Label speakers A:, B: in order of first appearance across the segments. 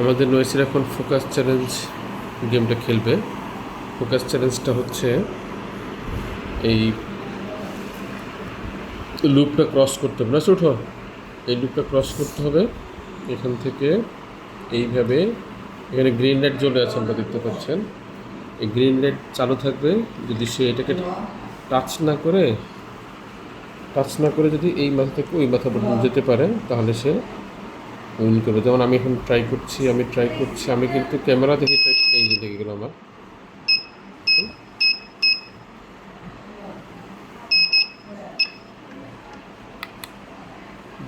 A: আমাদের নয়সির এখন focus challenge গেমটা খেলবে। ফোকাস চ্যালেঞ্জটা হচ্ছে এই লুপটা ক্রস করতে হবে। না ছোটো এই লুপটা ক্রস করতে হবে। এখান থেকে এইভাবে এখানে গ্রিন লাইট জ্বলে আছে, আমরা দেখতে পাচ্ছেন। এই গ্রিন লাইট চালু থাকবে। যদি সে এটাকে টাচ না করে টাচ না করে যদি এই মাথা থেকে ওই মাথা পর্যন্ত যেতে পারে, তাহলে সে উইন করবে। যেমন আমি এখন ট্রাই করছি, আমি ট্রাই করছি, আমি কিন্তু ক্যামেরা দেখে ট্রাই এই যে লেগে গেল আমার।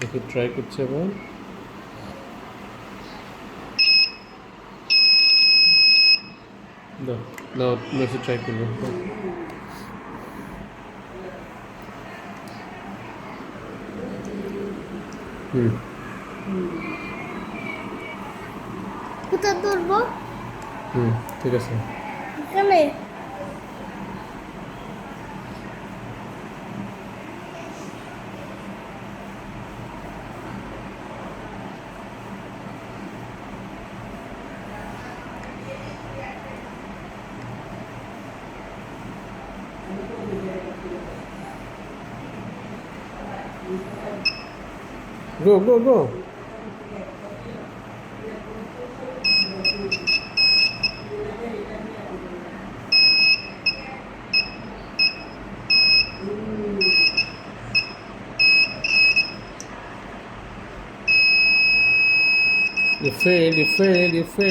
A: দেখে ট্রাই করছি এবার না না মেসে ট্রাই করব। হুম।
B: কোথায় ধরবো?
A: হুম ঠিক আছে।
B: এখানে?
A: গো গো গো 你飞，你飞，你飞。